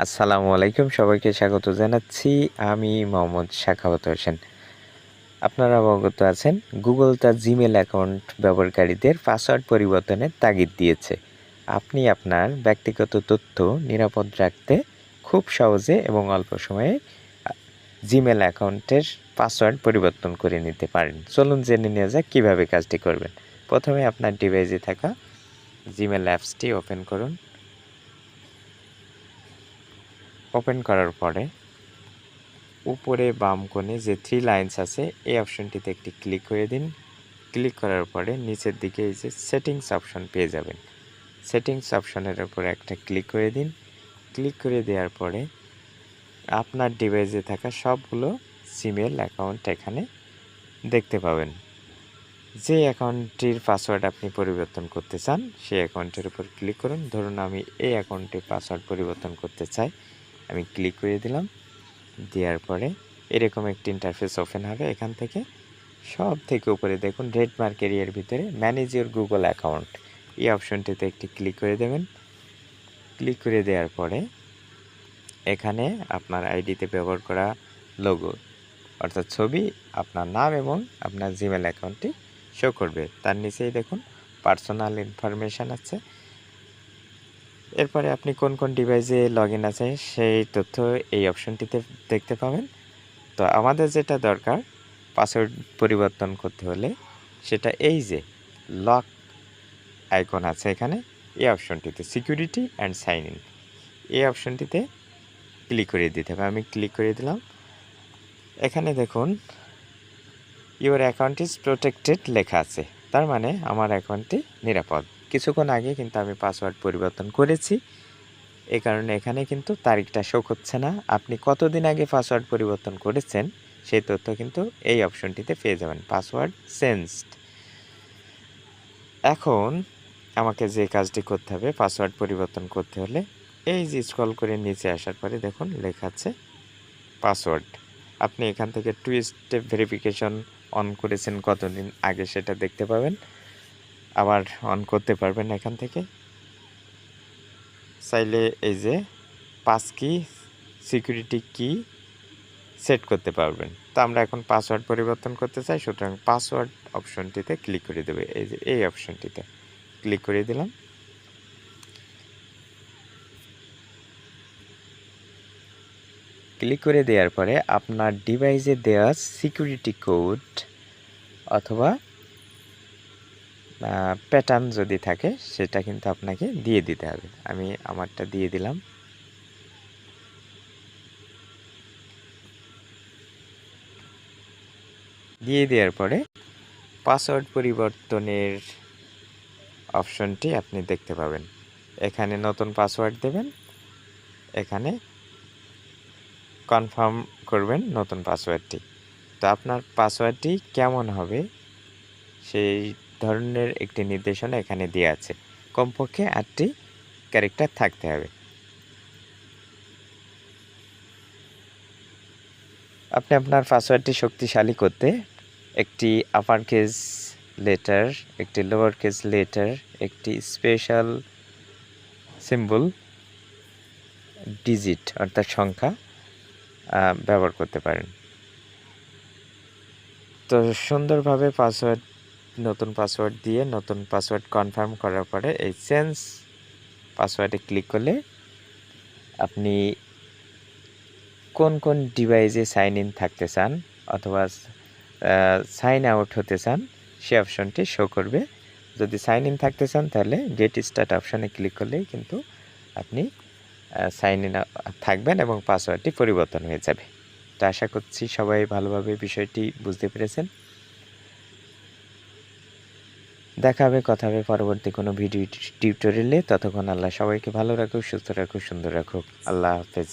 আসসালামু আলাইকুম, সবাইকে স্বাগত জানাচ্ছি। আমি মোহাম্মদ শাখাওয়াত হোসেন। আপনারা অবগত আছেন গুগল তার জিমেল অ্যাকাউন্ট ব্যবহারকারীদের পাসওয়ার্ড পরিবর্তনের তাগিদ দিয়েছে। আপনি আপনার ব্যক্তিগত তথ্য নিরাপদ রাখতে খুব সহজে এবং অল্প সময়ে জিমেল অ্যাকাউন্টের পাসওয়ার্ড পরিবর্তন করে নিতে পারেন। চলুন জেনে নেওয়া যাক কীভাবে কাজটি করবেন। প্রথমে আপনার ডিভাইসে থাকা জিমেল অ্যাপসটি ওপেন করুন। ওপেন করার পরে উপরে বাম কোণে যে থ্রি লাইন্স আছে, এই অপশনটিতে একটি ক্লিক করে দিন। ক্লিক করার পরে নিচের দিকে এই যে সেটিংস অপশন পেয়ে যাবেন। সেটিংস অপশনের উপর একটা ক্লিক করে দিন। ক্লিক করে দেওয়ার পরে আপনার ডিভাইসে থাকা সবগুলো জিমেল অ্যাকাউন্ট এখানে দেখতে পাবেন। যে অ্যাকাউন্টটির পাসওয়ার্ড আপনি পরিবর্তন করতে চান, সেই অ্যাকাউন্টের উপর ক্লিক করুন। ধরুন আমি এই অ্যাকাউন্টের পাসওয়ার্ড পরিবর্তন করতে চাই। আমি ক্লিক করে দিলাম। দেওয়ার পরে এরকম একটি ইন্টারফেস ওপেন হবে এখান থেকে। সব থেকে উপরে দেখুন রেড মার্ক এরিয়ার ভিতরে ম্যানেজ ইউর গুগল অ্যাকাউন্ট এই অপশনটিতে একটি ক্লিক করে দেবেন। ক্লিক করে দেওয়ার পরে এখানে আপনার আইডিতে ব্যবহার করা লোগো অর্থাৎ ছবি, আপনার নাম এবং আপনার জিমেল অ্যাকাউন্টটি শো করবে। তার নিচেই দেখুন পার্সোনাল ইনফরমেশান আছে। এরপরে আপনি কোন কোন ডিভাইসে লগ ইন আছে, সেই তথ্য এই অপশনটিতে দেখতে পাবেন। তো আমাদের যেটা দরকার পাসওয়ার্ড পরিবর্তন করতে হলে সেটা এই যে লক আইকন আছে এখানে, এই অপশনটিতে সিকিউরিটি অ্যান্ড সাইন ইন এই অপশনটিতে ক্লিক করে দিতে হবে। আমি ক্লিক করে দিলাম। এখানে দেখুন ইউর অ্যাকাউন্ট ইজ প্রোটেক্টেড লেখা আছে। তার মানে আমার অ্যাকাউন্টটি নিরাপদ। কিছুক্ষণ আগে কিন্তু আমি পাসওয়ার্ড পরিবর্তন করেছি। এ কারণে এখানে কিন্তু তারিখটা শো হচ্ছে না। আপনি কতদিন আগে পাসওয়ার্ড পরিবর্তন করেছেন, সেই তথ্য কিন্তু এই অপশনটিতে পেয়ে যাবেন, পাসওয়ার্ড চেঞ্জড এখন আমাকে যে কাজটি করতে হবে, পাসওয়ার্ড পরিবর্তন করতে হলে এই যে স্ক্রল করে নিচে আসার পরে দেখুন লেখা আছে পাসওয়ার্ড। আপনি এখান থেকে টু স্টেপ ভেরিফিকেশন অন করেছেন, কতদিন আগে সেটা দেখতে পাবেন। আবার অন করতে পারবেন এখান থেকে। চাইলে এই যে পাস কি সিকিউরিটি কি সেট করতে পারবেন। তো আমরা এখন পাসওয়ার্ড পরিবর্তন করতে চাই, সুতরাং পাসওয়ার্ড অপশনটিতে ক্লিক করে দেবে। এই যে, এই অপশনটিতে ক্লিক করে দিলাম। ক্লিক করে দেওয়ার পরে আপনার ডিভাইসে দেওয়া সিকিউরিটি কোড অথবা প্যাটার্ন যদি থাকে, সেটা কিন্তু আপনাকে দিয়ে দিতে হবে। আমি আমারটা দিয়ে দিলাম। দিয়ে দেওয়ার পরে পাসওয়ার্ড পরিবর্তনের অপশনটি আপনি দেখতে পাবেন। এখানে নতুন পাসওয়ার্ড দেবেন, এখানে কনফার্ম করবেন নতুন পাসওয়ার্ডটি তো আপনার পাসওয়ার্ডটি কেমন হবে, সেই ধরনের একটি নির্দেশনা এখানে দেওয়া আছে। কমপক্ষে আটটি ক্যারেক্টার থাকতে হবে। আপনি আপনার পাসওয়ার্ডটি শক্তিশালী করতে একটি আপার কেস লেটার একটি লোয়ার কেস লেটার একটি স্পেশাল সিম্বল ডিজিট অর্থাৎ সংখ্যা ব্যবহার করতে পারেন। তো সুন্দরভাবে পাসওয়ার্ড নতুন পাসওয়ার্ড দিয়ে নতুন পাসওয়ার্ড কনফার্ম করার পরে এই চেঞ্জ পাসওয়ার্ডে ক্লিক করলে আপনি কোন কোন ডিভাইসে সাইন ইন থাকতে চান অথবা সাইন আউট হতে চান, সে অপশনটি শো করবে। যদি সাইন ইন থাকতে চান তাহলে গেট স্টার্ট অপশানে ক্লিক করলেই কিন্তু আপনি সাইন ইন থাকবেন এবং পাসওয়ার্ডটি পরিবর্তন হয়ে যাবে। তো আশা করছি সবাই ভালোভাবে বিষয়টি বুঝতে পেরেছেন। দেখা হবে, কথা হবে পরবর্তী কোনো ভিডিও টিউটোরিয়ালে। ততক্ষণ আল্লাহ সবাইকে ভালো রাখুক, সুস্থ রাখুক, সুন্দর রাখুক। আল্লাহ হাফেজ।